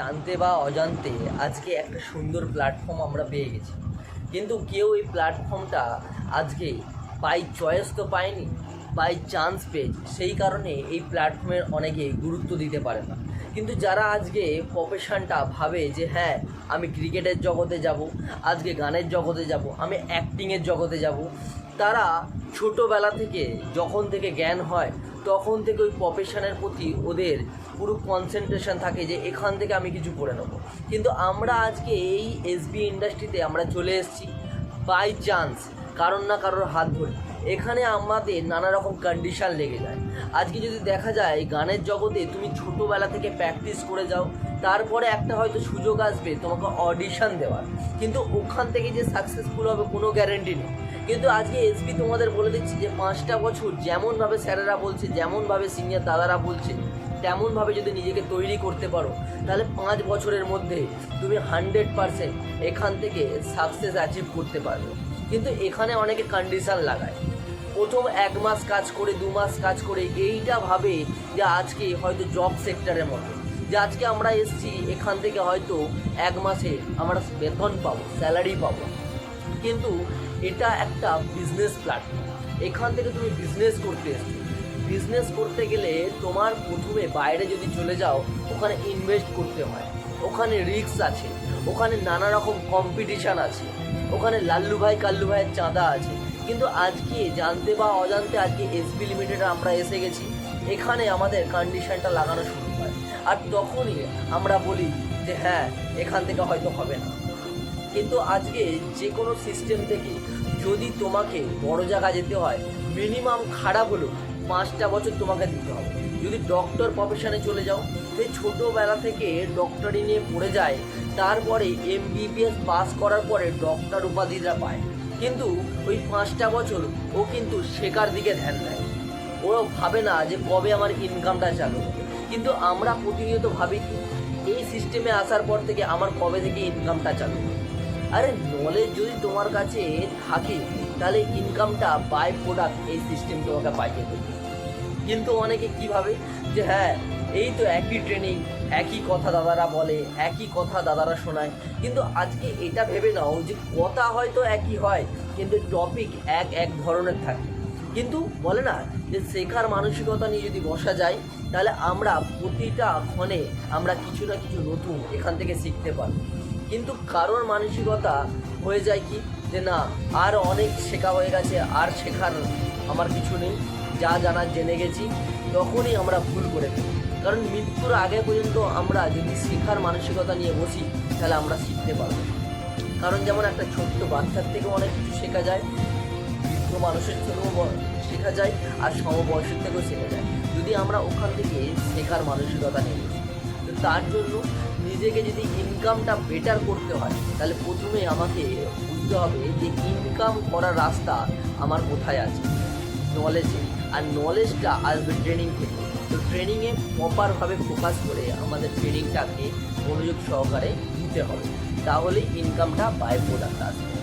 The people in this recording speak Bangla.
জানতে বা অজান্তে আজকে একটা সুন্দর প্ল্যাটফর্ম আমরা পেয়ে গেছি। কিন্তু কেউ এই প্ল্যাটফর্মটা আজকে বাই চয়েস তো পায়নি বাই চান্স পেয়েছে। সেই কারণে এই প্ল্যাটফর্মের অনেকে গুরুত্ব দিতে পারে না। কিন্তু যারা আজকে প্রফেশনটা ভাবে যে হ্যাঁ আমি ক্রিকেটের জগতে যাব, আজকে গানের জগতে যাব, আমি অ্যাক্টিংয়ের জগতে যাব, তারা ছোটোবেলা থেকে, যখন থেকে জ্ঞান হয় তখন থেকে ওই প্রফেশনের প্রতি ওদের পুরো কনসেন্ট্রেশন থাকে যে এখান থেকে আমি কিছু করে নেব। কিন্তু আমরা আজকে এই এসবি ইন্ডাস্ট্রিতে আমরা চলে এসেছি বাই চান্স কারোর না কারোর হাত ধরে এখানে আমাদের নানা রকম কন্ডিশন লেগে যায়। আজকে যদি দেখা যায় গানের জগতে তুমি ছোটোবেলা থেকে প্র্যাকটিস করে যাও, তারপরে একটা হয়তো সুযোগ আসবে তোমাকে অডিশন দেওয়ার। কিন্তু ওখান থেকে যে সাকসেসফুল হবে কোনো গ্যারেন্টি নেই। কিন্তু আজকে এসবি তোমাদের বলে দিচ্ছি যে পাঁচটা বছর যেমনভাবে স্যারেরা বলছে, যেমনভাবে সিনিয়র দাদারা বলছে, তেমনভাবে যদি নিজেকে তৈরি করতে পারো, তাহলে পাঁচ বছরের মধ্যে তুমি হান্ড্রেড পারসেন্ট এখান থেকে সাকসেস অ্যাচিভ করতে পারবে। কিন্তু এখানে অনেকে কন্ডিশান লাগায়। প্রথম এক মাস কাজ করে, দু মাস কাজ করে, এইটা ভাবে যে আজকে হয়তো জব সেক্টরের মতো। যে আজকে আমরা এসছি, এখান থেকে হয়তো এক মাসে আমরা বেতন পাবো স্যালারি পাবো। কিন্তু এটা একটা বিজনেস প্ল্যাটফর্ম এখান থেকে তুমি বিজনেস করতে এসছো। বিজনেস করতে গেলে তোমার প্রথমে বাইরে যদি চলে যাও, ওখানে ইনভেস্ট করতে হয়। ওখানে রিস্ক আছে। ওখানে নানা রকম কম্পিটিশান আছে। ওখানে লাল্লু ভাই, কাল্লু ভাইয়ের চাঁদা আছে। কিন্তু আজকে জানতে বা অজান্তে আজকে এসবি লিমিটেড আমরা এসে গেছি। এখানে আমাদের কন্ডিশনটা লাগানো শুরু হয়। আর তখনই আমরা বলি যে হ্যাঁ এখান থেকে হয়তো হবে না। কিন্তু আজকে যে কোনো সিস্টেম থেকে যদি তোমাকে বড় জায়গা যেতে হয় মিনিমাম খারাপ হলেও পাঁচটা বছর তোমাকে দিতে হবে। যদি ডক্টর প্রফেশনে চলে যাও সেই ছোটোবেলা থেকে ডক্টরি নিয়ে পড়ে যায়, তারপরে এমবিবিএস পাস করার পরে ডক্টর উপাধিরা পায়। কিন্তু ওই পাঁচটা বছর ও কিন্তু শেখার দিকে ধ্যান দেয় ও ভাবে না যে কবে আমার ইনকামটা চালু। কিন্তু আমরা প্রতিনিয়ত ভাবি কি এই সিস্টেমে আসার পর থেকে আমার কবে থেকে ইনকামটা চালু? আরে নলেজ যদি তোমার কাছে থাকে, তাহলে ইনকামটা বাই প্রোডাক্ট এই সিস্টেম তোমাকে পাইয়ে দেবে কিন্তু অনেকে কি ভাবে যে হ্যাঁ এই তো একই ট্রেনিং একই কথা দাদারা বলে, একই কথা দাদারা শোনায়। কিন্তু আজকে এটা ভেবে নাও যে কথা হয়তো একই হয়, কিন্তু টপিক এক এক ধরনের থাকে। কিন্তু বলে না যে শেখার মানসিকতা নিয়ে যদি বসা যায়, তাহলে আমরা প্রতিটা ক্ষণে আমরা কিছু না কিছু নতুন এখান থেকে শিখতে পারব। কিন্তু কারোর মানসিকতা হয়ে যায় কি? যে না, আর অনেক শেখা হয়ে গেছে, আর শেখার আমার কিছু নেই। যা জানার জেনে গেছি, তখনই আমরা ভুল করে ফেলি। কারণ মৃত্যুর আগে পর্যন্ত আমরা যদি শেখার মানসিকতা নিয়ে বসি, তাহলে আমরা শিখতে পারব। কারণ যেমন একটা ছোট্ট বাচ্চার থেকেও অনেক কিছু শেখা যায়, বৃদ্ধ মানুষের থেকেও শেখা যায়, আর সমবয়সের থেকেও শেখা যায়। যদি আমরা ওখান থেকে শেখার মানসিকতা নিয়ে বসি, তো তার জন্য নিজেকে যদি ইনকামটা বেটার করতে হয়, তাহলে প্রথমে আমাকে বুঝতে হবে যে ইনকাম করার রাস্তা আমার কোথায় আছে। নলেজে আর নলেজটা আসবে ট্রেনিং থেকে তো। ট্রেনিংয়ে প্রপারভাবে ফোকাস করে আমাদের ট্রেনিংটাকে মনোযোগ সহকারে দিতে হবে। তাহলেই ইনকামটা বাই প্রোডাক্ট আসবে।